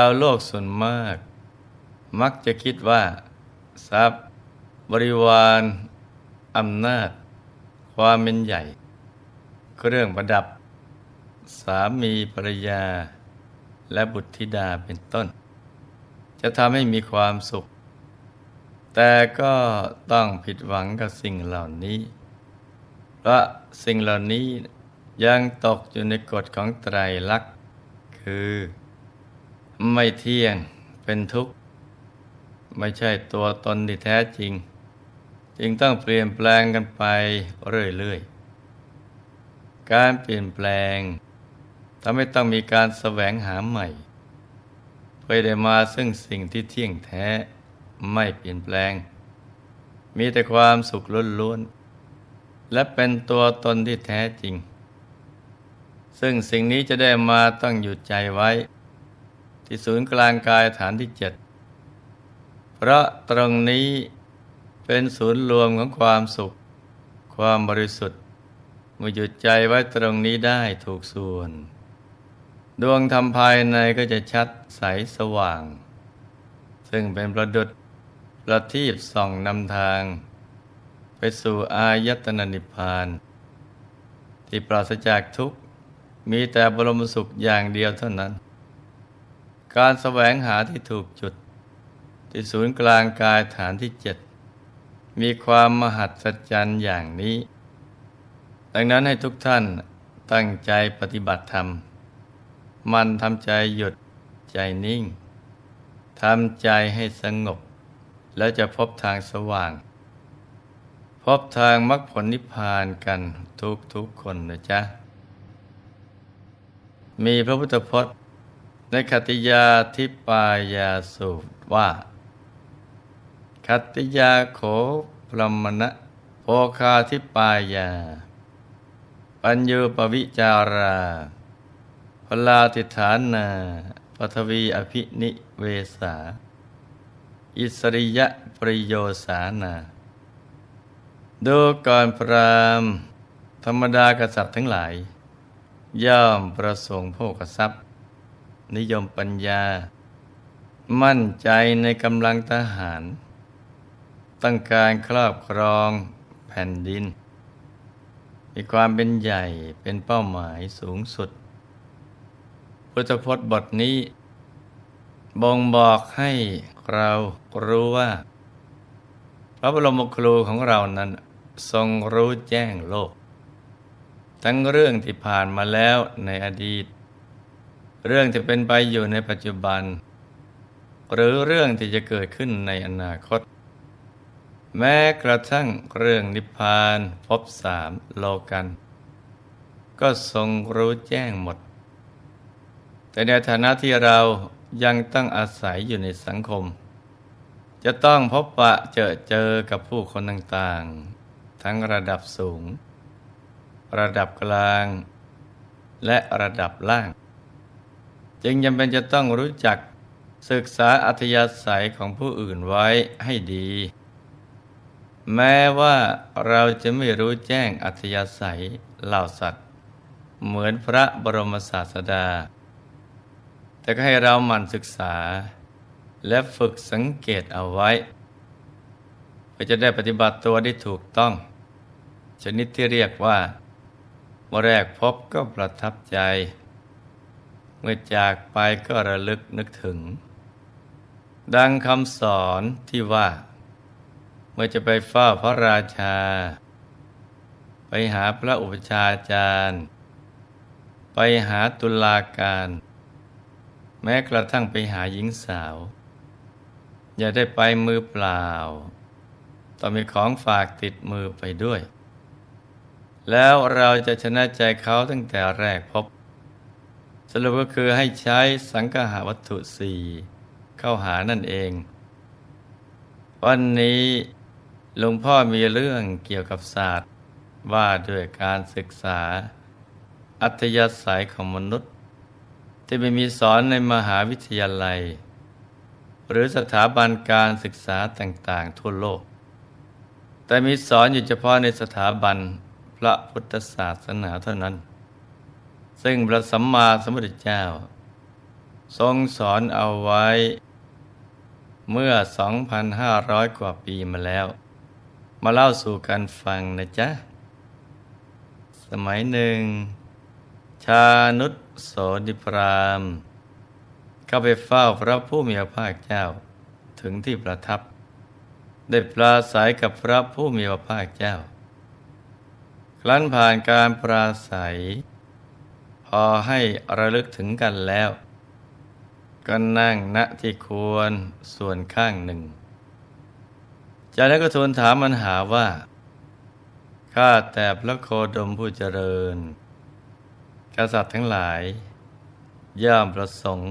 าวโลกส่วนมาก มักจะคิดว่า ทรัพย์ บริวารอำนาจ ความเป็นใหญ่ เครื่องประดับ สามีภรรยา และบุตรธิดาเป็นต้น จะทำให้มีความสุข แต่ก็ต้องผิดหวังกับสิ่งเหล่านี้ เพราะสิ่งเหล่านี้ยังตกอยู่ในกฎของไตรลักษณ์คือ ไม่เที่ยงเป็นทุกข์ ไม่ใช่ตัวตนที่แท้จริง จึงต้องเปลี่ยนแปลงกันไปเรื่อยๆ การเปลี่ยนแปลงทำให้ต้องมีการแสวงหาใหม่ เพื่อได้มาซึ่งสิ่งที่เที่ยงแท้ไม่เปลี่ยนแปลง มีแต่ความสุขล้วนๆ และเป็นตัวตนที่แท้จริง ซึ่งสิ่งนี้จะได้มาต้องหยุดใจไว้ ที่ศูนย์กลางกายฐานที่เจ็ดเพราะตรงนี้เป็นศูนย์รวมของความสุข ความบริสุทธิ์เมื่อหยุดใจไว้ตรงนี้ได้ถูกส่วน ดวงธรรมภายในก็จะชัดใสสว่าง ซึ่งเป็นประดุษประทีปส่องนำทาง ไปสู่อายตนะนิพพาน ที่ปราศจากทุกข์มีแต่บรมสุขอย่างเดียวเท่านั้น การแสวงหาที่ถูกจุด ที่ศูนย์กลางกายฐานที่เจ็ดมีความมหัศจรรย์อย่างนี้ ดังนั้นให้ทุกท่านตั้งใจปฏิบัติธรรม มันทำใจหยุดใจนิ่งทำใจให้สงบ แล้วจะพบทางสว่าง พบทางมรรคผลนิพพานกันทุกทุกคนนะจ๊ะ มีพระพุทธพจน์ ในคติยาทิปายาสูตรว่า คติยาโขพรมณะโภคาทิปายา ปัญญูปวิจาราพลาติฐานาปทวีอภินิเวสา อิสริยะปริโยสานาดูก่อนพรามธรรมดากษัตริย์ทั้งหลาย ย่อมประสงค์โภคทรัพย์ นิยมปัญญา มั่นใจในกำลังทหาร ต้องการครอบครองแผ่นดิน มีความเป็นใหญ่เป็นเป้าหมายสูงสุด พุทธพจน์บทนี้ บ่งบอกให้เรารู้ว่า พระบรมครูของเรานั้นทรงรู้แจ้งโลก ทั้งเรื่องที่ผ่านมาแล้วในอดีต เรื่องที่เป็นไปอยู่ในปัจจุบัน หรือเรื่องที่จะเกิดขึ้นในอนาคต แม้กระทั่งเรื่องนิพพานพบสามโลกัน ก็ทรงรู้แจ้งหมด แต่ในฐานะที่เรายังต้องอาศัยอยู่ในสังคม จะต้องพบปะเจอเจอกับผู้คนต่างๆ ทั้งระดับสูง ระดับกลาง และระดับล่าง จึงจำเป็นจะต้องรู้จักศึกษาอัธยาศัยของผู้อื่นไว้ให้ดี แม้ว่าเราจะไม่รู้แจ้งอัธยาศัยเหล่าสัตว์ เหมือนพระบรมศาสดา แต่ก็ให้เราหมั่นศึกษา และฝึกสังเกตเอาไว้เพื่อจะได้ปฏิบัติตัวได้ถูกต้อง ชนิดที่เรียกว่าเมื่อแรกพบก็ประทับใจ เมื่อจากไปก็ระลึกนึกถึง ดังคำสอนที่ว่า เมื่อจะไปเฝ้าพระราชา ไปหาพระอุปชฌาจารย์ ไปหาตุลาการ แม้กระทั่งไปหาหญิงสาว อย่าได้ไปมือเปล่า ต้องมีของฝากติดมือไปด้วย แล้วเราจะชนะใจเขาตั้งแต่แรกพบ สรุปก็คือให้ใช้สังคหาวัตถุสี่เข้าหานั่นเอง วันนี้หลวงพ่อมีเรื่องเกี่ยวกับศาสตร์ ว่าด้วยการศึกษา อัธยาศัยของมนุษย์ ที่ไม่มีสอนในมหาวิทยาลัย หรือสถาบันการศึกษาต่างๆ ทั่วโลก แต่มีสอนอยู่เฉพาะในสถาบันพระพุทธศาสนาเท่านั้น ซึ่งพระสัมมาสัมพุทธเจ้า ทรงสอนเอาไว้ เมื่อ 2,500 กว่าปีมาแล้ว มาเล่าสู่กันฟังนะจ๊ะ สมัยหนึ่ง ชานุษโสนิพรามเข้าไปเฝ้าพระผู้มีพระภาคเจ้าถึงที่ประทับ ได้ปราศัยกับพระผู้มีพระภาคเจ้า ครั้นผ่านการปราศัย อให้ระลึกถึงกันแล้ว ก็นั่งณที่ควรส่วนข้างหนึ่ง จากนั้นก็ทูลถามมันหาว่า ข้าแต่พระโคดมผู้เจริญ กษัตริย์ทั้งหลาย ย่อมประสงค์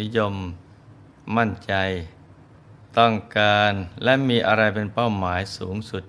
นิยม มั่นใจ ต้องการและมีอะไรเป็นเป้าหมายสูงสุด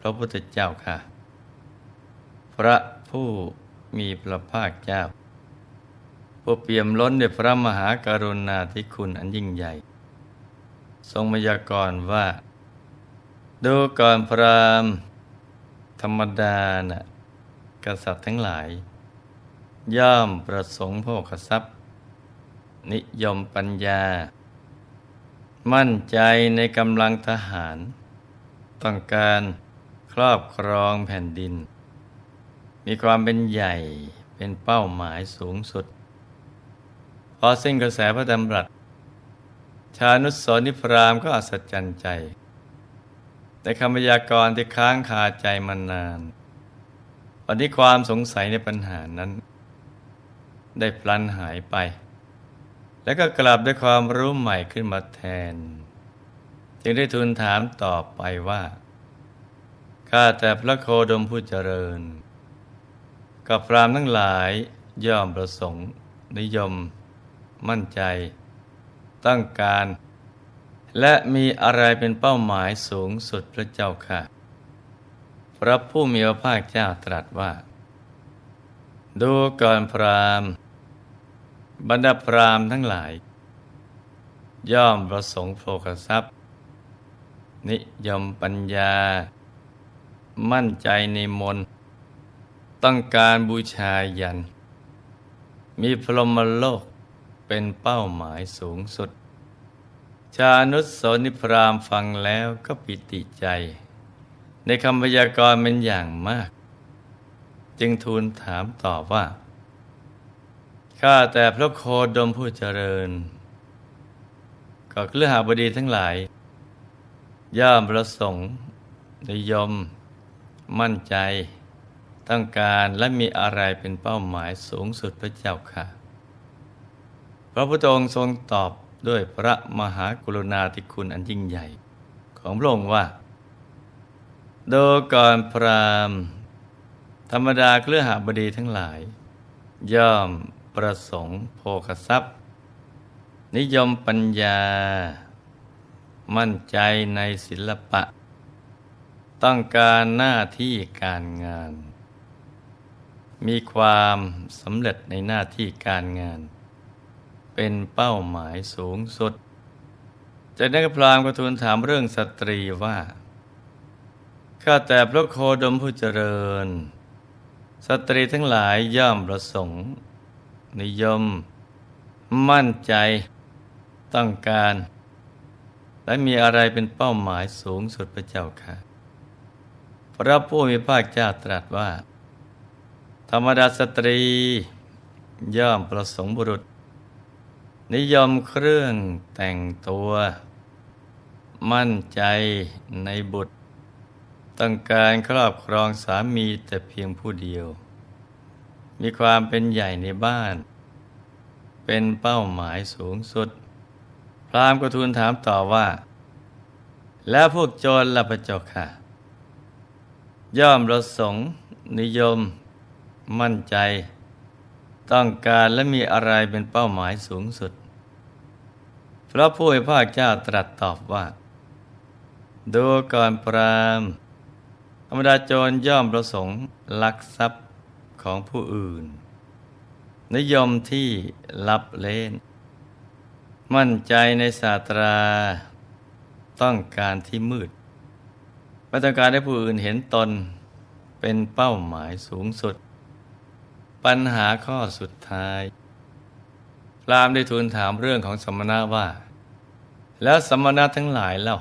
พระพุทธเจ้าค่ะ พระผู้ มีพระภาคเจ้าผู้เปี่ยมล้นด้วยพระมหากรุณาธิคุณอันยิ่งใหญ่ ทรงมยากรว่า ดูก่อนพรามธรรมดานะ่ะกษัตริย์ทั้งหลาย ย่อมประสงค์โภคทรัพย์ นิยมปัญญา มั่นใจในกำลังทหาร ต้องการครอบครองแผ่นดิน มีความเป็นใหญ่เป็นเป้าหมายสูงสุด พอสิ้นกระแสพระดำรัส ชานุสรนิพรามก็อัศจรรย์ใจ แต่คำพยากรณ์ที่ค้างคาใจมานานวันนี้ความสงสัยในปัญหานั้น ได้พลันหายไป แล้วก็กลับด้วยความรู้ใหม่ขึ้นมาแทน จึงได้ทูลถามต่อไปว่าข้าแต่พระโคดมผู้เจริญ กับพรามทั้งหลายย่อมประสงค์ นิยม มั่นใจ ตั้งการ และมีอะไรเป็นเป้าหมายสูงสุดพระเจ้าค่ะ พระผู้มีพระภาคเจ้าตรัสว่า ดูก่อนพรามบรรดาพรามทั้งหลาย ย่อมประสงค์โภคทรัพย์ นิยมปัญญา มั่นใจในมนต์ ต้องการบูชายัน มีพรหมโลกเป็นเป้าหมายสูงสุด ชานุสสนิพรามฟังแล้วก็ปิติใจ ในคำพยากรณ์เป็นอย่างมาก จึงทูลถามตอบว่า ข้าแต่พระโคดมผู้เจริญ ก็เครือหาบดีทั้งหลาย ย่อมประสงค์นิยม มั่นใจ ต้องการและมีอะไรเป็นเป้าหมายสูงสุดพระเจ้าค่ะ พระพุทธองค์ทรงตอบด้วยพระมหากรุณาธิคุณอันยิ่งใหญ่ ของพระองค์ว่า โดูก่อนพรามธรรมดาเครือหาบดีทั้งหลาย ย่อมประสงค์โภคทรัพย์ นิยมปัญญา มั่นใจในศิลปะ ต้องการหน้าที่การงาน มีความสำเร็จในหน้าที่การงาน เป็นเป้าหมายสูงสุด จากนั้นพรามก็ทูลถามเรื่องสตรีว่า ข้าแต่พระโคดมผู้เจริญ สตรีทั้งหลายย่อมประสงค์ นิยม มั่นใจ ต้องการ และมีอะไรเป็นเป้าหมายสูงสุดพระเจ้าค่ะ พระผู้มีพระเจ้าตรัสว่า ธรรมดาสตรี ย่อมประสงค์บุรุษ นิยมเครื่องแต่งตัว มั่นใจในบุตร ต้องการครอบครองสามีแต่เพียงผู้เดียว มีความเป็นใหญ่ในบ้าน เป็นเป้าหมายสูงสุด พรามณ์ก็ทูลถามต่อว่า แล้วพวกโจรละพระเจ้าค่ะ ย่อมประสงค์นิยม มั่นใจ ต้องการและมีอะไรเป็นเป้าหมายสูงสุด พระผู้เป็นพระเจ้าตรัสตอบว่า ดูก่อนพรามธรรมดาโจรย่อมประสงค์ลักทรัพย์ของผู้อื่น นิยมที่ลับเล่น มั่นใจในศาสตรา ต้องการที่มืดไม่ต้องการให้ผู้อื่นเห็นตนเป็นเป้าหมายสูงสุด ปัญหาข้อสุดท้ายรามได้ทูลถามเรื่องของสมณะว่า แล้วสมณะทั้งหลายเล่า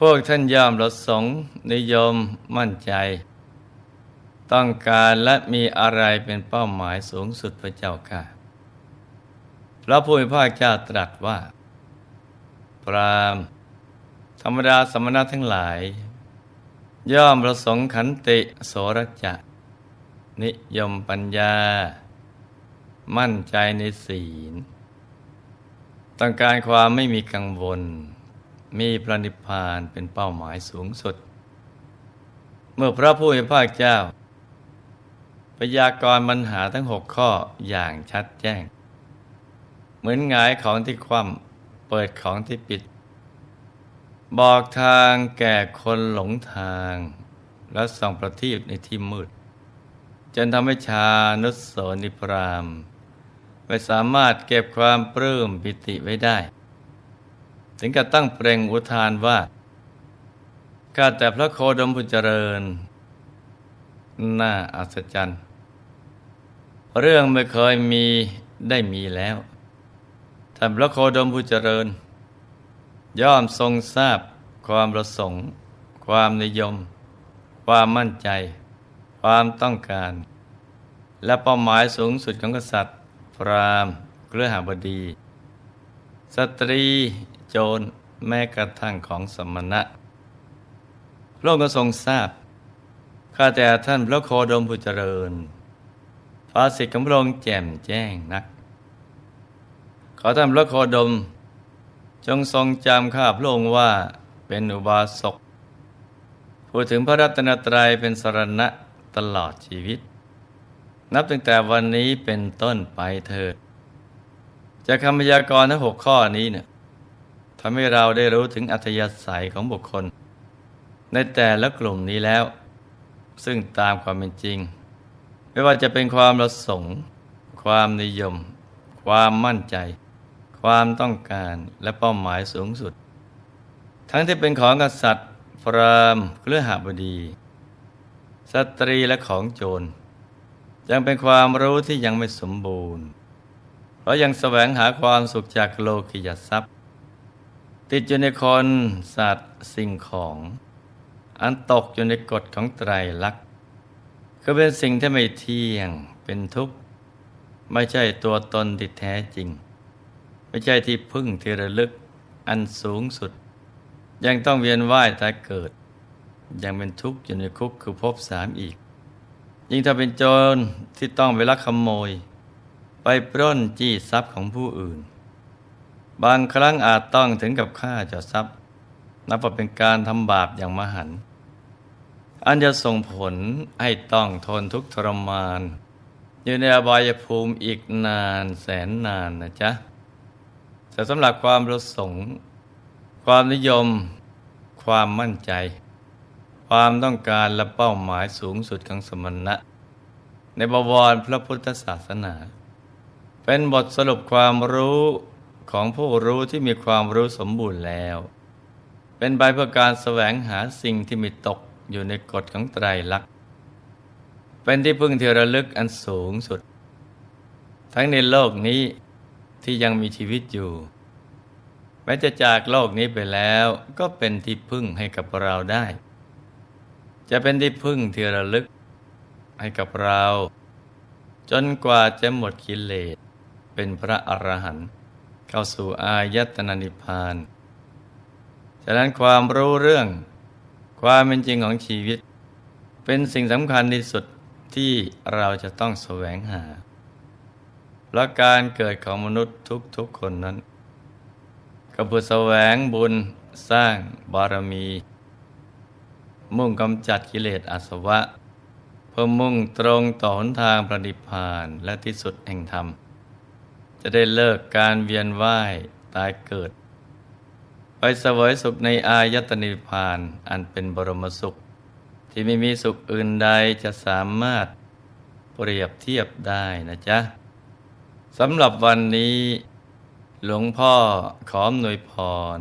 พวกท่านย่อมประสงค์นิยมมั่นใจ ต้องการและมีอะไรเป็นเป้าหมายสูงสุดพระเจ้าค่ะ พระผู้มีพระเจ้าตรัสว่า พรามธรรมดาสมณะทั้งหลาย ย่อมประสงค์ขันติโสรจะ นิยมปัญญา มั่นใจในศีล ต้องการความไม่มีกังวล มีพระนิพพานเป็นเป้าหมายสูงสุด เมื่อพระผู้มีพระเจ้าพยากรณ์ปัญหาทั้งหกข้ออย่างชัดแจ้ง เหมือนหงายของที่คว่ำเปิดของที่ปิด บอกทางแก่คนหลงทาง และส่องประทีปในที่มืด จนทำให้ชานุสโสนิพรามไม่สามารถเก็บความปลื้มปิติไว้ได้ ถึงกับตั้งเปล่งอุทานว่าข้าแต่พระโคดมพุเจริญ น่าอัศจรรย์ เรื่องไม่เคยมีได้มีแล้วท่านพระโคดมผู้เจริญ ย่อมทรงทราบความประสงค์ ความนิยม ความมั่นใจ ความต้องการ และเป้าหมายสูงสุดของกษัตริย์ พราหมณ์เครือหาบดี สตรีโจรแม้กระทั่งของสมณะพระองค์ก็ทรงทราบข้าแต่ท่านพระโคดมผู้เจริญภาษิตของพระองค์แจ่มแจ้งนัก ขอท่านพระโคดม จงทรงจำข้าพระองค์ว่าเป็นอุบาสกพูดถึงพระรัตนตรัยเป็นสรณะ ตลอดชีวิต นับตั้งแต่วันนี้เป็นต้นไปเถิดจากคำพยากรณ์ทั้งหกข้อนี้เนี่ยทำให้เราได้รู้ถึงอัธยาศัยของบุคคล ในแต่ละกลุ่มนี้แล้ว ซึ่งตามความเป็นจริง ไม่ว่าจะเป็นความประสงค์ ความนิยม ความมั่นใจ ความต้องการและเป้าหมายสูงสุด ทั้งที่เป็นของกษัตริย์พราหมณ์เครือหบดี สตรีและของโจร ยังเป็นความรู้ที่ยังไม่สมบูรณ์ เพราะยังแสวงหาความสุขจากโลกิยทรัพย์ ติดอยู่ในคนสัตว์สิ่งของ อันตกอยู่ในกฎของไตรลักษณ์คือเป็นสิ่งที่ไม่เที่ยงเป็นทุกข์ ไม่ใช่ตัวตนที่แท้จริง ไม่ใช่ที่พึ่งที่ระลึกอันสูงสุด ยังต้องเวียนว่ายแตายเกิด ยังเป็นทุกข์อยู่ในคุกคือภพสามอีก ยิ่งถ้าเป็นโจรที่ต้องไปลักขโมย ไปปล้นจี้ทรัพย์ของผู้อื่น บางครั้งอาจต้องถึงกับฆ่าเจ้าทรัพย์ นับว่าเป็นการทำบาปอย่างมหันต์อันจะส่งผลให้ต้องทนทุกข์ทรมาน อยู่ในอบายภูมิอีกนานแสนนานนะจ๊ะแต่สำหรับความประสงค์ ความนิยม ความมั่นใจ ความต้องการและเป้าหมายสูงสุดของสมณะ ในบวรพระพุทธศาสนา เป็นบทสรุปความรู้ของผู้รู้ที่มีความรู้สมบูรณ์แล้ว เป็นใบเพื่อการแสวงหาสิ่งที่มีตกอยู่ในกฎของไตรลักษณ์ เป็นที่พึ่งที่ระลึกอันสูงสุด ทั้งในโลกนี้ที่ยังมีชีวิตอยู่แม้จะจากโลกนี้ไปแล้วก็เป็นที่พึ่งให้กับเราได้ จะเป็นที่พึ่งที่ระลึก ให้กับเรา จนกว่าจะหมดกิเลส เป็นพระอรหันต์เข้าสู่อายตนะนิพพานฉะนั้นความรู้เรื่อง ความเป็นจริงของชีวิต เป็นสิ่งสำคัญที่สุดที่เราจะต้องแสวงหาเพราะการเกิดของมนุษย์ทุกๆคนนั้นก็เพื่อแสวงบุญสร้างบารมี มุ่งกำจัดกิเลสอาสวะ เพื่อมุ่งตรงต่อหนทางประดิพานและที่สุดแห่งธรรม จะได้เลิกการเวียนว่ายตายเกิด ไปเสวยสุขในอายตนิพพานอันเป็นบรมสุข ที่ไม่มีสุขอื่นใดจะสามารถเปรียบเทียบได้นะจ๊ะสำหรับวันนี้ หลวงพ่อขออำนวยพร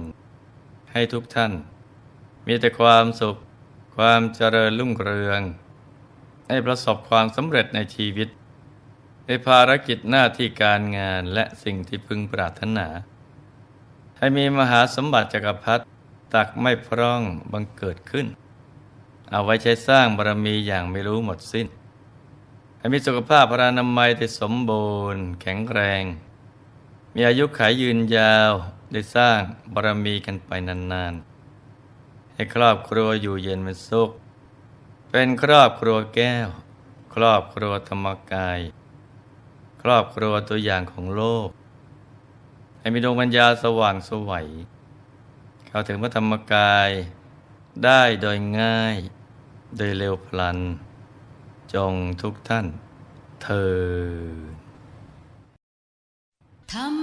ให้ทุกท่าน มีแต่ความสุข ความเจริญรุ่งเรือง ให้ประสบความสำเร็จในชีวิต ในภารกิจหน้าที่การงานและสิ่งที่พึงปรารถนา ให้มีมหาสมบัติจักรพรรดิตักไม่พร่องบังเกิดขึ้น เอาไว้ใช้สร้างบารมีอย่างไม่รู้หมดสิ้น ให้มีสุขภาพพรานามัยที่สมบูรณ์ แข็งแรง มีอายุขัยยืนยาวได้สร้างบารมีกันไปนานๆ ให้ครอบครัวอยู่เย็นเป็นสุข เป็นครอบครัวแก้ว ครอบครัวธรรมกาย ครอบครัวตัวอย่างของโลก ให้มีดวงปัญญาสว่างสวัยเข้าถึงพระธรรมกายได้โดยง่าย โดยเร็วพลัน จงทุกท่านเธอธรร